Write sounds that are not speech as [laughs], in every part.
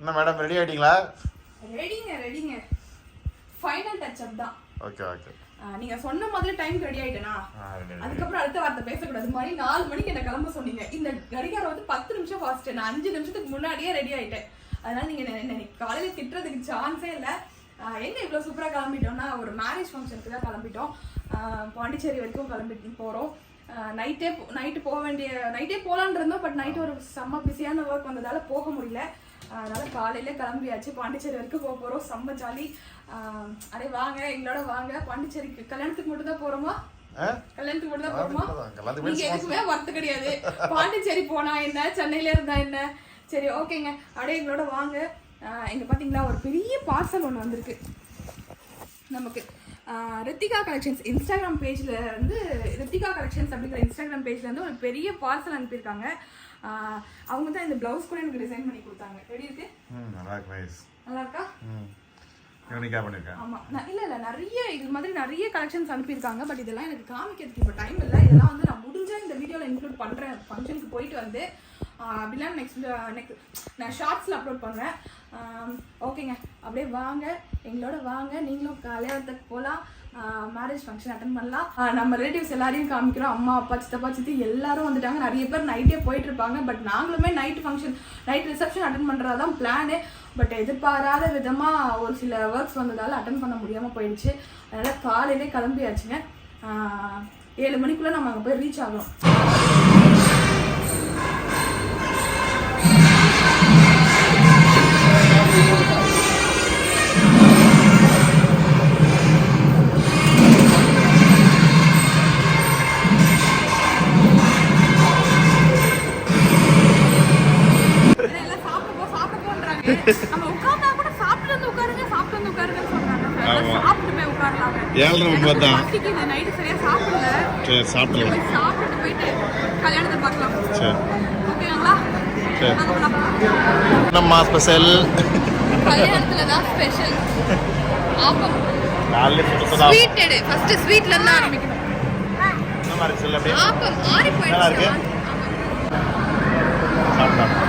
என்ன madam ready ஆயிட்டீங்களா? ரெடிங்க ரெடிங்க final touch up தான். ஓகே ஓகே நீங்க சொன்ன மாதிரி டைம் ரெடி ஆயிட்டேனா அதுக்கப்புறம் அடுத்த வார்த்தை பேசக்கூடாது. மணி நாலு மணிக்கு என்ன கிளம்ப சொன்னீங்க. இந்த கடிகாரம் வந்து பத்து நிமிஷம் ஃபாஸ்ட் நான் அஞ்சு நிமிஷத்துக்கு முன்னாடியே ரெடி ஆயிட்டேன். அதனால நீங்க என்ன- என்ன காலையில திட்டுறதுக்கு சான்ஸே இல்லை. எங்க இவ்வளவு சூப்பரா கிளம்பிட்டோம்னா ஒரு மேரேஜ் ஃபங்க்ஷனுக்கு தான் கிளம்பிட்டோம். பாண்டிச்சேரி வரைக்கும் கிளம்பிட்டு போறோம். நைட்டே நைட்டு போக வேண்டிய நைட்டே போலான் இருந்தோம் பட் நைட் ஒரு செம்ம பிஸியான ஒர்க் வந்ததால போக முடியல. அதனால காலையில கிளம்பியாச்சு. பாண்டிச்சேரி வரைக்கும் போக போறோம். செம்ம ஜாலி. அடே வாங்க எங்களோட வாங்க. பாண்டிச்சேரிக்கு கல்யாணத்துக்கு மட்டும் தான் போறோமா? ஆ? கல்யாணத்துக்கு மட்டும் தான் போறோமா? கல்யாணத்துக்கு நீங்க எதுக்குமே வரது கிடையாது. பாண்டிச்சேரி போனா என்ன? சென்னையில இருந்தா என்ன? சரி ஓகேங்க. அப்படியே எங்களோட வாங்க. இங்க பாத்தீங்களா ஒரு பெரிய பார்சல் ஒன்று வந்திருக்கு. நமக்கு. ரித்திகா கலெக்ஷன்ஸ் இன்ஸ்டாகிராம் பேஜ்ல வந்து ரித்திகா கலெக்ஷன்ஸ் அப்படிங்கிற இன்ஸ்டாகிராம் பேஜ்ல ஒரு பெரிய பார்சல் அனுப்பியிருக்காங்க. அவங்க தான் இந்த பிளவுஸ் கூட எனக்கு டிசைன் பண்ணி கொடுத்தாங்க. எப்படி இருக்கு? நல்லா இருக்கு நல்லா யூனிக்காக பண்ணியிருக்கேன் ஆமா. ந- இல்ல இல்ல நிறைய இது மாதிரி நிறைய கலெக்ஷன்ஸ் அனுப்பியிருக்காங்க. பட் இதெல்லாம் எனக்கு காமிக்கிறதுக்கு இப்போ டைம் இல்லை. இதெல்லாம் வந்து நான் முடிஞ்சா இந்த வீடியோல இன்க்ளூட் பண்றேன். ஃபங்க்ஷனுக்கு போயிட்டு வந்து அப்படிலாம் நெக்ஸ்ட் நெக்ஸ்ட் நான் ஷார்ட்ஸில் அப்லோட் பண்ணுறேன் ஓகேங்க. அப்படியே வாங்க. எங்களோட வாங்க. நீங்களும் கல்யாணத்துக்கு போகலாம் மேரேஜ் ஃபங்க்ஷன் அட்டன் பண்ணலாம். நம்ம ரிலேட்டிவ்ஸ் எல்லாரையும் காமிக்கிறோம். அம்மா அப்பா சித்தப்பா சித்தி எல்லாரும் வந்துட்டாங்க. நிறைய பேர் நைட்டே போயிட்டு இருப்பாங்க. பட் நாங்களுமே night function night reception attend பண்ணுறதா தான் பிளானு பட் எதிர்பாராத விதமாக ஒரு சில ஒர்க்ஸ் வந்ததால் அட்டன் பண்ண முடியாமல் போயிடுச்சு. அதனால் காலையிலே கிளம்பியாச்சுங்க. ஏழு மணிக்குள்ளே நம்ம அங்கே போய் ரீச் ஆகிறோம் ஏழரை எனக்கு தான். சரி சாப்பிடலாம். போய் சாப்பிட்டு போயிட்டு கல்யாணத்தை பார்க்கலாம். சரி ஓகேங்களா சரி. வாங்க போலாம். என்னம்மா ஸ்பெஷல் கல்யாணத்துல தான் ஸ்பெஷல் ஆப்பம். காலையில் ஸ்வீட் எடு ஃபர்ஸ்ட் ஸ்வீட்ல இருந்து ஆரம்பிக்கணும். என்ன மாதிரி சொல்லு அப்படியே? ஆப்பம். ஆறி நல்லா இருக்கு. போயிடுச்சு சாப்பிட்டா ஆப்பம்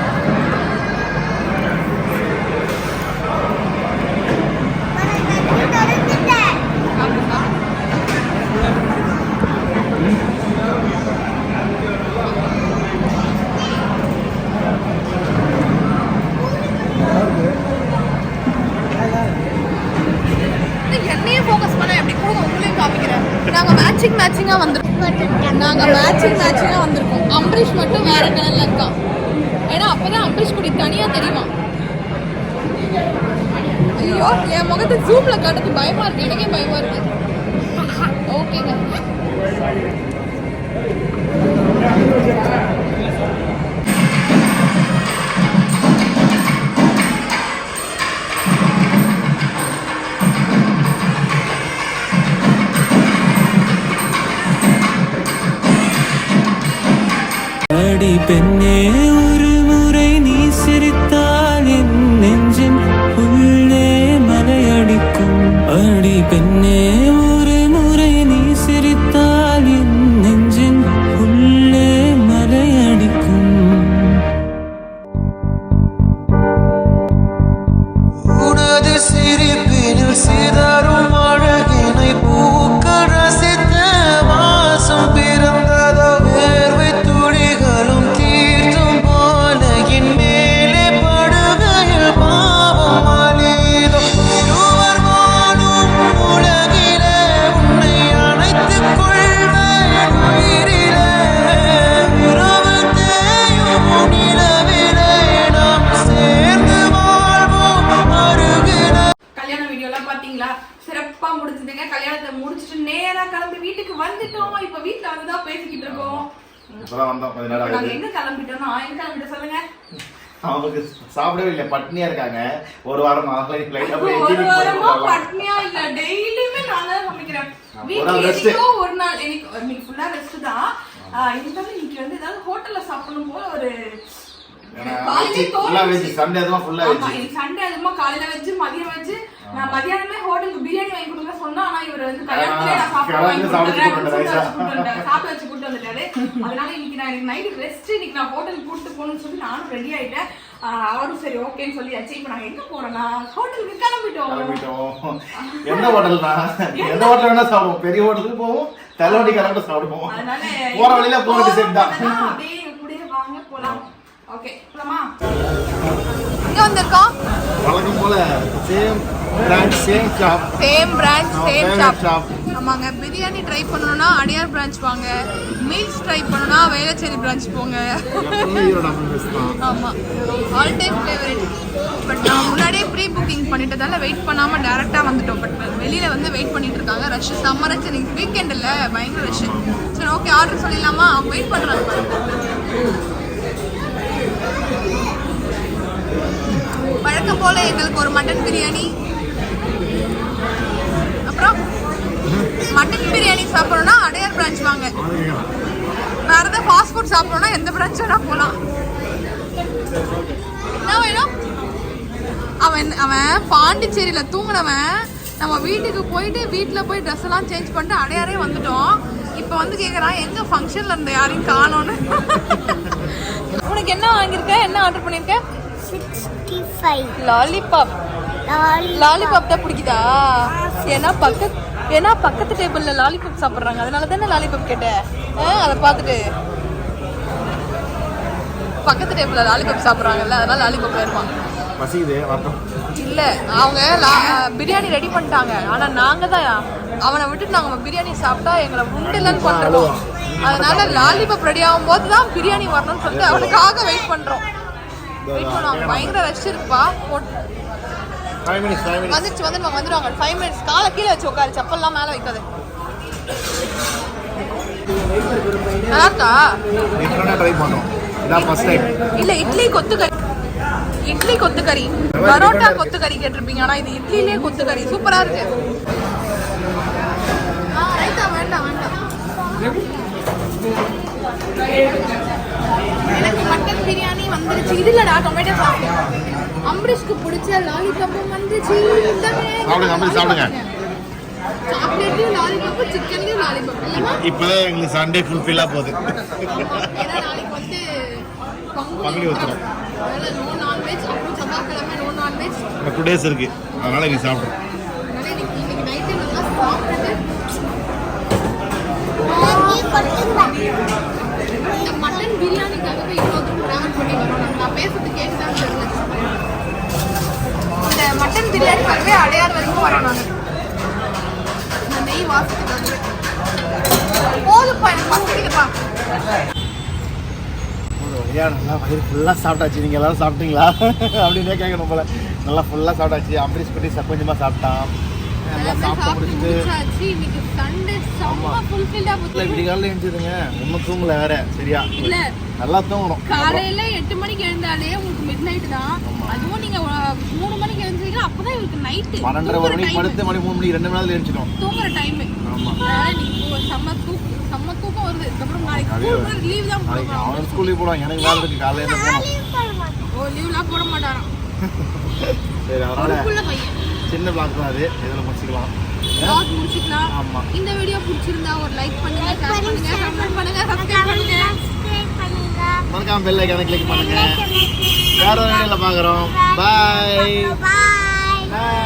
என்னையும் ஃபோக்கஸ் பண்ண எப்படி கூட உங்களையும் காமிக்கிறேன் நாங்க மேட்சிங் மேட்சிங்கா வந்திருக்கோம். நாங்க மேட்சிங் மேட்சிங்கா வந்திருக்கோம். அம்பரீஷ் மட்டும் வேற கலர்ல இருக்கான் ஏன்னா அப்பதான் அம்பரீஷ் குடி தனியா தெரியுமா? ஐயோ என் முகத்தை ஜூம்ல காட்டுறது பயமா இருக்கு. எனக்கே பயமா இருக்கு. ஓகேங்க அடி இப்போதான் வந்தோம். கொஞ்ச நேரம் நாங்க எங்க கிளம்பிட்டோம்னா எங்க கிளம்பிட்டு சொல்லுங்க. அவங்களுக்கு சாப்பிடவே இல்லை பட்னியா இருக்காங்க. ஒரு வாரம் லைட் அப்படியே ஒரு வாரமா பட்னியா இல்ல டெய்லியுமே நான் தான் சமைக்கிறேன் ஒரு வீட்டுல நாள் ஒரு எனக்கு இன்னைக்கு ஃபுல்லா ரெஸ்ட் தான். இருந்தாலும் இன்னைக்கு வந்து ஏதாவது ஹோட்டல்ல சாப்பிடணும் போல ஒரு சண்டே அதுவும் ஃபுல்லா சண்டே அதுமா காலையில வச்சு மதியம் வச்சு நான் மதியானமே ஹோட்டலுக்கு பிரியாணி வாங்கி கொடுங்க சொன்னா ஆனா இவர் வந்து கல்யாணத்துல நான் சாப்பிட கல்யாணத்துல வாங்கி சாப்பிட கொடுத்துறேன், கூப்பிட்டு கூப்பிட்டு வந்தாரு, வச்சு கூப்பிட்டு வந்துட்டாரு. அதனால இன்னைக்கு நான் எனக்கு நைட் ரெஸ்ட் இன்னைக்கு நான் ஹோட்டலுக்கு கூப்பிட்டு போகணும்னு சொல்லி நானும் ரெடி ஆயிட்டேன். அவரும் சரி ஓகேன்னு சொல்லியாச்சு. இப்போ நாங்க எங்க போறோம்னா ஹோட்டலுக்கு கிளம்பிட்டோம். கிளம்பிட்டோம். [laughs] எந்த ஹோட்டல்னா? எந்த ஹோட்டல் வேணா சாப்பிடுவோம். பெரிய ஹோட்டலுக்கு போவோம். தலைவண்டி கிளம்பிட்டு சாப்பிடுவோம். அதனால போற வழியில போற டிசைட் தான். அப்படியே கூடயே வாங்க போலாம். ஓகே போலாமா? இங்க வந்திருக்கோம். வழக்கம் போல same brand same shop same branch same shop. ஆமாங்க. பிரியாணி ட்ரை பண்ணணும்னா அடியார் பிரான்ச் வாங்க. மீல்ஸ் ட்ரை பண்ணணும்னா வேளச்சேரி பிரான்ச் போங்க. எப்பவுமே ஈரோடு அப்படி பேசுதான் ஆமா. ஆல் டைம் ஃபேவரட் பட் நான் முன்னாடியே ப்ரீ புக்கிங் பண்ணிட்டதால வெயிட் பண்ணாம டேரக்டா வந்துட்டோம். பட் வெளியில வந்து வெயிட் பண்ணிட்டு இருக்காங்க. ரஷ் செம்ம ரஷ் இன்னைக்கு வீக்கெண்ட் இல்ல. பயங்கர ரஷ் சரி ஓகே ஆர்டர் சொல்லிடலாமா? அவங்க வெயிட் பண்றாங்க. வழக்கம் போல எங்களுக்கு ஒரு மட்டன் பிரியாணி அப்புறம் மட்டன் பிரியாணி சாப்பிடணும்னா அடையார் பிரான்ச் வாங்க. வேற ஏதாவது ஃபாஸ்ட் ஃபுட் சாப்பிடணும்னா எந்த பிரான்ச் வேணா போகலாம் என்ன வேணும்? அவன் அவன் பாண்டிச்சேரியில தூங்குனவன். நம்ம வீட்டுக்கு போயிட்டு வீட்டில் போய் ட்ரெஸ் எல்லாம் சேஞ்ச் பண்ணிட்டு அடையாரே வந்துட்டோம். இப்போ வந்து கேட்குறான் எங்க ஃபங்க்ஷன்ல இருந்த யாரையும் காணோன்னு உனக்கு என்ன வாங்கியிருக்க? என்ன ஆர்டர் பண்ணியிருக்க? லாலிபாப் லாலிபாப் தான் பிடிக்குதா? ஏன்னா பக்கத்து ஏன்னா பக்கத்து டேபிள்ல லாலிபாப் சாப்பிட்றாங்க. அதனால தானே லாலிபாப் கேட்டேன். அதை பார்த்துட்டு. பக்கத்து டேபிள்ல லாலிபாப் சாப்பிட்றாங்கல்ல அதனால லாலிபாப் இருப்பாங்க பசிக்குது இல்ல அவங்க பிரியாணி ரெடி பண்ணிட்டாங்க. ஆனா நாங்க தான் அவனை விட்டுட்டு நாங்க பிரியாணி சாப்பிட்டா எங்களை உண்டுலன்னு பண்றோம் அதனால லாலிபாப் ரெடி ஆகும் போது தான் பிரியாணி வரணும்னு சொல்லிட்டு அவனுக்காக வெயிட் பண்றோம். வெயிட் பண்ணுவாங்க பயங்கர ரஷ் இருக்குப்பா போட்- ஃபைவ் மினிட்ஸ் ஃபைவ் மினிட்ஸ் வந்துச்சு வந்துருவாங்க வந்துருவாங்க. ஃபைவ் மினிட்ஸ் காலை கீழே வச்சு உட்காரு. செப்பல்லாம் மேலே வைக்காது. நல்லா இருக்கா டிஃப்ரெண்டாக ட்ரை பண்ணோம் இதான் ஃபர்ஸ்ட் டைம் இல்ல இட்லி கொத்துக்கறி இட்லி கொத்துக்கறி பரோட்டா கொத்துக்கறி கேட்டிருப்பீங்க. ஆனா இது இட்லிலே கொத்துக்கறி சூப்பரா இருக்கு. வேண்டாம் வேண்டாம் எனக்கு மட்டன் பிரியாணி வந்துருச்சு. இது இல்லடா டொமேட்டோ சாஸ் அம்பரீஷ்க்கு பிடிச்ச லாலிபாப்பும் வந்துச்சு. சாப்பிடுங்க, சாப்பிடுங்க. சாக்லேட்லயும் லாலிபாப்பு சிக்கன்லயும் லாலிபாப் இல்லைமா இப்போதான் எங்களுக்கு சண்டே ஃபுல்ஃபில்லாக போகுது. ஏன்னா நாளைக்கு வந்து பங்குனி உத்திரம். அதனால நோ நான்வெஜ் அப்புறம் செவ்வாய்க்கிழமை நோ நான்வெஜ் இன்னும் டூ டேஸ் இருக்கு. அதனால இங்கே சாப்பிடுறோம். மட்டன் பிரியாணிக்காகவே இவ்வளோ தூரம் ட்ராவல் ஐயா நல்லா வயிறு ஃபுல்லாக சாப்பிட்டாச்சு. நீங்கள் எல்லாரும் சாப்பிட்டீங்களா? [laughs] அப்படின்னே கேட்கணும் போல. நல்லா ஃபுல்லாக சாப்பிட்டாச்சு. அம்பரீஷ் குட்டி ச- கொஞ்சமா சாப்பிட்டான். விடிகாலில் எழுந்துதுங்க ஒன்றும் தூங்கல வேற. சரியா? நல்லா தூங்கணும். காலையில எட்டு மணிக்கு எழுந்தாலே உங்களுக்கு மிட் நைட் தான் அதுவும் நீங்க இவருக்கு நைட்டு பன்னெண்டரை ஒரு மணிக்கு படுத்து மணி மூணு மணிக்கு ரெண்டு மணி நேரத்தில் எழுந்துட்டோம் தூங்குற டைம் ஆமா. செம்ம தூக்கம் செம்ம தூக்கம் வருது. அதுக்கப்புறம் நாளைக்கு லீவ் தான் நாளைக்கு போடுவாங்க அவன் ஸ்கூலுக்கு போடுவான். எனக்கு வேலை இருக்கு. காலையில் போகணும் ஓ லீவ்லாம் போட மாட்டாராம். [laughs] சரி அதனால சின்ன பிளாக் தான் அது. இதில் முடிச்சுக்கலாம். Vlog முடிச்சுக்கலாம். ஆமா. இந்த வீடியோ பிடிச்சிருந்தா ஒரு லைக் பண்ணுங்க ஷேர் பண்ணுங்க கமெண்ட் பண்ணுங்க சப்ஸ்கிரைப் பண்ணுங்க. மறக்காம பெல் ஐக்கான கிளிக் பண்ணுங்க. வேற ஒரு வீடியோவில் பார்க்குறோம். பாய் Bye. பாய்